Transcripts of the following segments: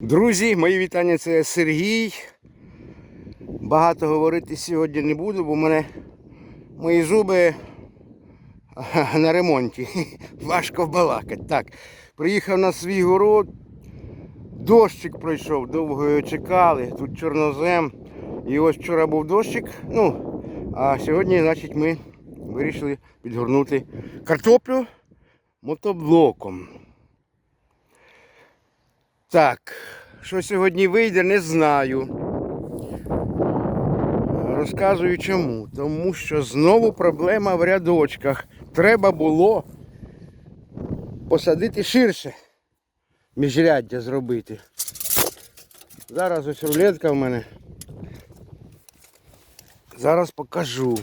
Друзі, мої вітання, це Сергій. Багато говорити сьогодні не буду, бо в мене мої зуби на ремонті. Важко балакати. Так, приїхав на свій город. Дощик пройшов, довго його чекали. Тут чорнозем. І ось вчора був дощик. Ну, а сьогодні, значить, ми вирішили підгорнути картоплю мотоблоком. Так, що сьогодні вийде, не знаю. Розказую чому. Тому що знову проблема в рядочках. Треба було посадити ширше. Міжряддя зробити. Зараз ось рулетка в мене. Зараз покажу.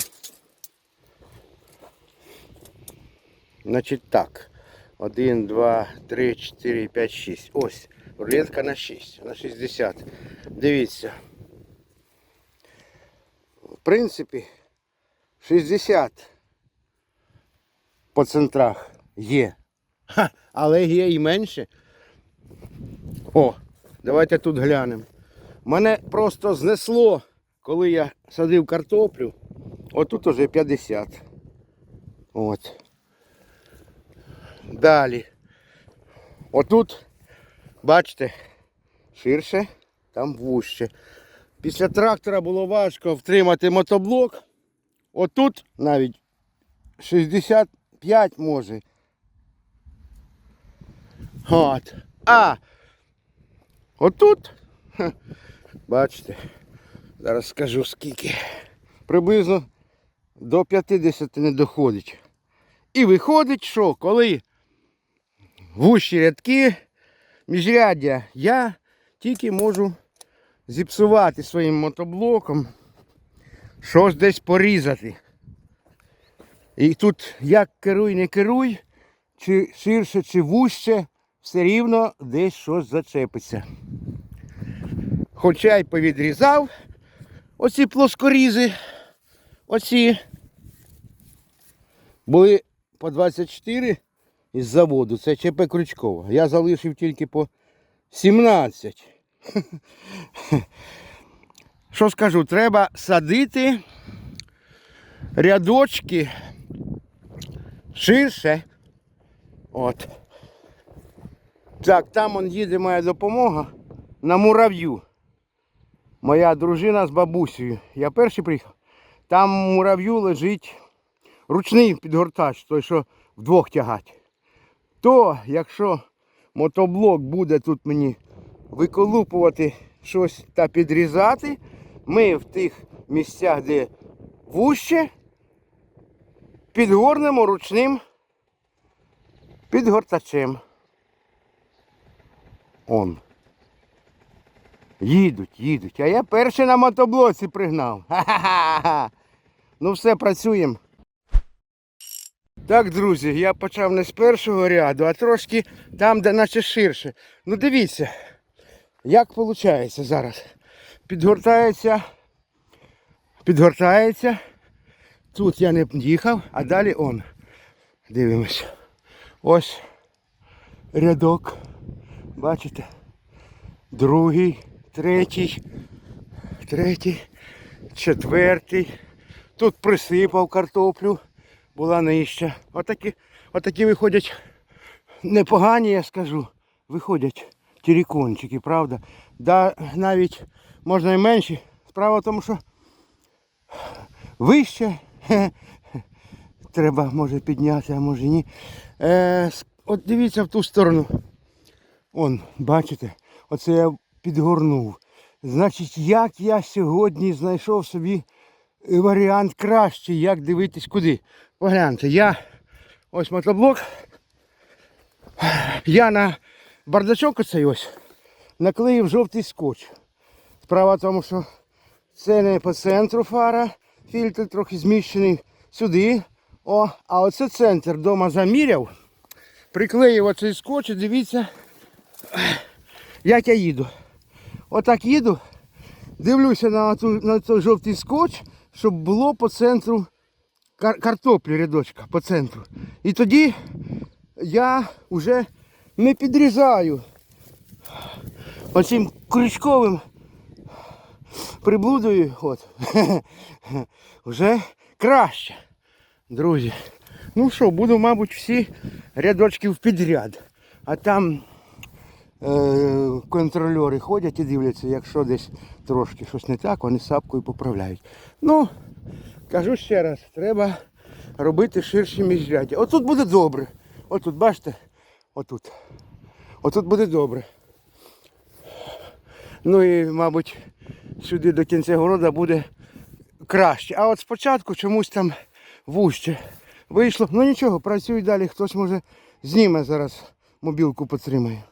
Значить так. 1, 2, 3, 4, 5, 6. Ось. Рулетка на 6, на 60. Дивіться. В принципі, 60 по центрах є. Ха, але є і менше. О, давайте тут глянемо. Мене просто знесло, коли я садив картоплю. Отут уже 50. От. Далі. Отут, бачите, ширше, там вужче. Після трактора було важко втримати мотоблок. Отут навіть 65 може. От. А отут, бачите, зараз скажу скільки. Приблизно до 50 не доходить. І виходить, що коли вущі рядки, міжряддя, я тільки можу зіпсувати своїм мотоблоком, щось десь порізати. І тут як керуй, не керуй, чи ширше, чи вужче, все рівно десь щось зачепиться. Хоча й повідрізав оці плоскорізи, оці були по 24 із заводу, це ЧП Крючкова. Я залишив тільки по 17. Що скажу, треба садити рядочки ширше. От. Так, там он їде моя допомога на мурав'ю. Моя дружина з бабусею. Я перший приїхав. Там мурав'ю лежить ручний підгортач, той, що вдвох тягать. То, якщо мотоблок буде тут мені виколупувати щось та підрізати, ми в тих місцях, де вуще, підгорнемо ручним підгортачем. Он. Їдуть, їдуть. А я перший на мотоблоці пригнав. Ха-ха-ха. Ну все, працюємо. Так, друзі, я почав не з першого ряду, а трошки там, де наче ширше. Ну дивіться, як виходить зараз. Підгортається, підгортається. Тут я не їхав, а далі он. Дивимось. Ось рядок. Бачите? Другий, третій, третій, четвертий. Тут присипав картоплю була нижча. Отакі, отакі виходять непогані, я скажу. Виходять тірікончики, правда. Да, навіть можна і менші. Справа в тому, що вище треба може підняти, а може ні. Е, от дивіться в ту сторону. Он, бачите, оце я підгорнув. Значить, як я сьогодні знайшов собі варіант кращий, як дивитись куди. Погляньте, я ось мотоблок. Я на бардачок оцей ось наклеїв жовтий скотч. Справа в тому, що це не по центру фара, фільтр трохи зміщений сюди. О, а оце центр вдома заміряв. Приклеїв оцей скотч і дивіться, як я їду. Отак їду, дивлюся на, ту, на той жовтий скотч, щоб було по центру кар- картоплі рядочка по центру. І тоді я вже не підрізаю. оцим крючковим приблудою, от, вже краще, друзі. Ну що, буду, мабуть, всі рядочки в підряд. А там контрольори ходять і дивляться, якщо десь трошки щось не так, вони сапкою поправляють. Ну, кажу ще раз, треба робити ширші міжряддя. Отут буде добре. Отут, бачите? Отут. Отут буде добре. Ну і, мабуть, сюди до кінця города буде краще. А от спочатку чомусь там вужче вийшло. Ну нічого, працюй далі, хтось може зніме зараз, мобілку потримає.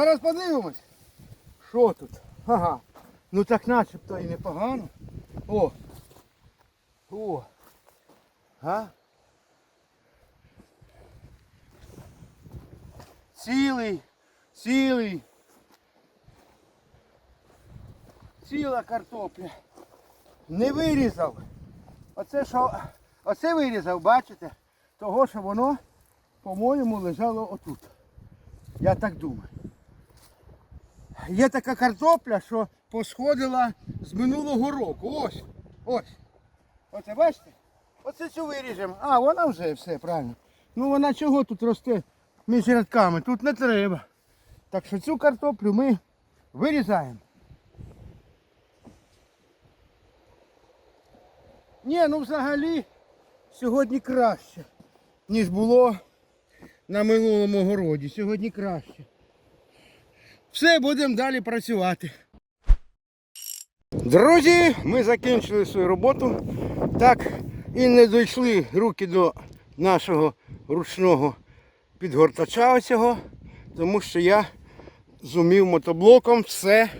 Зараз подивимось. Що тут? Ага. Ну так начебто і непогано. О. О. А? Цілий, цілий. Ціла картопля. Не вирізав. Оце що, оце вирізав, бачите? Того, що воно, по-моєму, лежало отут. Я так думаю. Є така картопля, що посходила з минулого року. Ось. Ось. Оце бачите? Оце цю виріжемо. А, вона вже все, правильно. Ну вона чого тут росте між рядками? Тут не треба. Так що цю картоплю ми вирізаємо. Ні, ну взагалі сьогодні краще, ніж було на минулому городі. Сьогодні краще. Все, будемо далі працювати. Друзі, ми закінчили свою роботу. Так і не дійшли руки до нашого ручного підгортача оцього, тому що я зумів мотоблоком все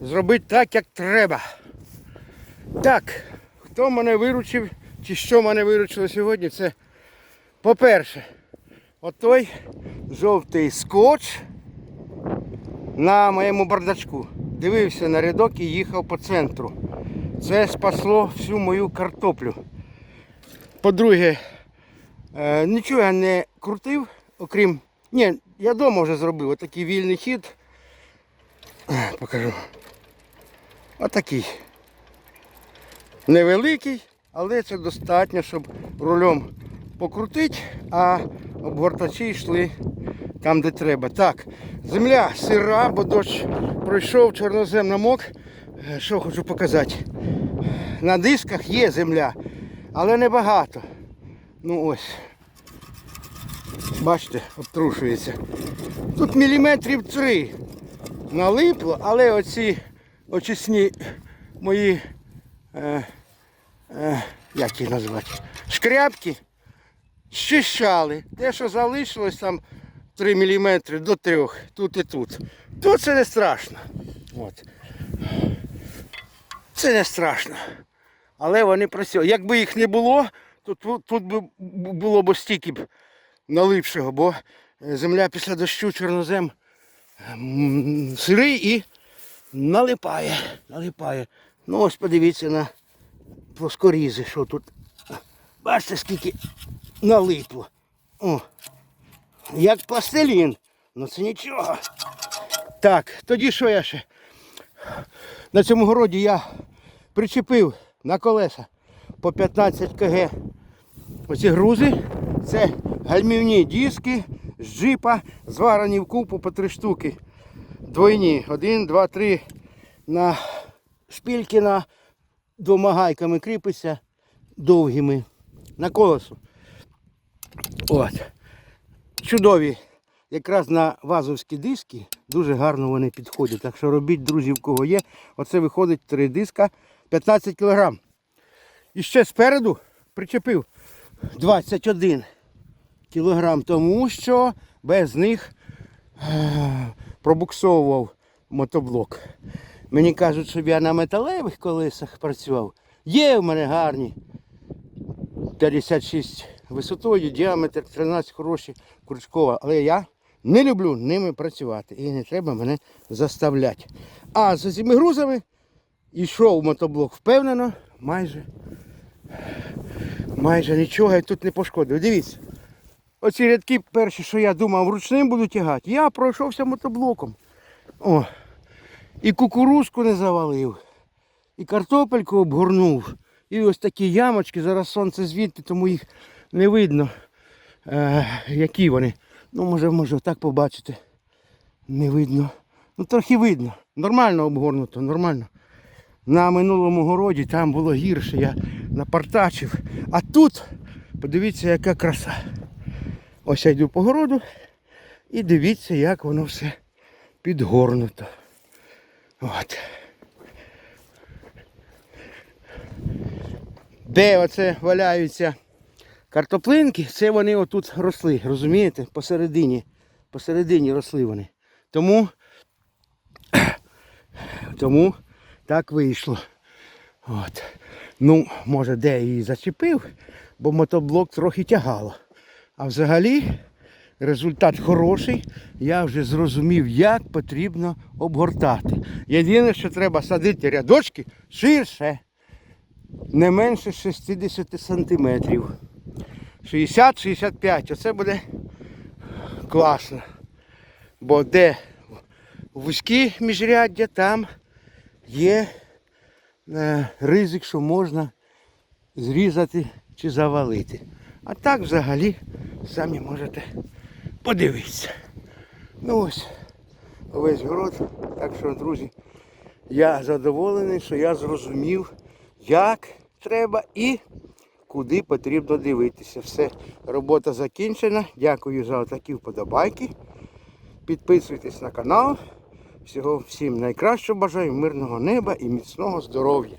зробити так, як треба. Так, хто мене виручив, чи що мене виручило сьогодні, це по-перше, отой жовтий скотч на моєму бардачку. Дивився на рядок і їхав по центру. Це спасло всю мою картоплю. По-друге, е, нічого я не крутив, окрім. Ні, я вдома вже зробив отакий вільний хід. Покажу. Отакий. Невеликий, але це достатньо, щоб рулем покрутити, а обгортачі йшли там, де треба. Так, земля сира, бо дощ пройшов, чорнозем намок. Е, Що хочу показати. На дисках є земля, але небагато. Ну ось. Бачите, обтрушується. Тут міліметрів три налипло, але оці очисні мої, е, е, як їх назвати, шкрябки щищали. Те, що залишилось там 3 мм до 3, тут і тут. То це не страшно. От. Це не страшно. Але вони працюють. Якби їх не було, то тут, тут би було б стільки б налипшого, бо е, земля після дощу чорнозем сирий і налипає. налипає. Ну ось подивіться на плоскорізи, що тут. Бачите, скільки налипло. О, як пластилін. Ну це нічого. Так, тоді що я ще? На цьому городі я причепив на колеса по 15 кг. Оці грузи це гальмівні диски з джипа, зварені в купу по три штуки. Двойні. Один, два, три на шпільки на двома гайками кріпиться довгими на колесо. От. Чудові. Якраз на вазовські диски дуже гарно вони підходять. Так що робіть, друзі, в кого є. Оце виходить три диска 15 кг. І ще спереду причепив 21 кг, тому що без них е, пробуксовував мотоблок. Мені кажуть, щоб я на металевих колесах працював. Є в мене гарні 56 висотою, діаметр 13 хороші, крючкова. Але я не люблю ними працювати і не треба мене заставляти. А з цими грузами йшов мотоблок впевнено, майже, майже нічого я тут не пошкодив. Дивіться. Оці рядки перші, що я думав, ручним буду тягати, я пройшовся мотоблоком. О, і кукурузку не завалив, і картопельку обгорнув. І ось такі ямочки, зараз сонце звідти, тому їх не видно. Е, які вони. Ну, може, може, так побачити. Не видно. Ну, трохи видно. Нормально обгорнуто, нормально. На минулому городі там було гірше, я напартачив. А тут, подивіться, яка краса. Ось я йду по городу і дивіться, як воно все підгорнуто. От. Де оце валяються картоплинки, це вони отут росли, розумієте? Посередині. Посередині росли вони. Тому, тому так вийшло. От. Ну, може, де її зачепив, бо мотоблок трохи тягало. А взагалі результат хороший. Я вже зрозумів, як потрібно обгортати. Єдине, що треба садити рядочки ширше не менше 60 сантиметрів. 60-65. Оце буде класно. Бо де вузькі міжряддя, там є е, ризик, що можна зрізати чи завалити. А так взагалі самі можете подивитися. Ну ось весь город. Так що, друзі, я задоволений, що я зрозумів, як треба і куди потрібно дивитися. Все, робота закінчена. Дякую за такі вподобайки. Підписуйтесь на канал. Всього всім найкращого бажаю, мирного неба і міцного здоров'я.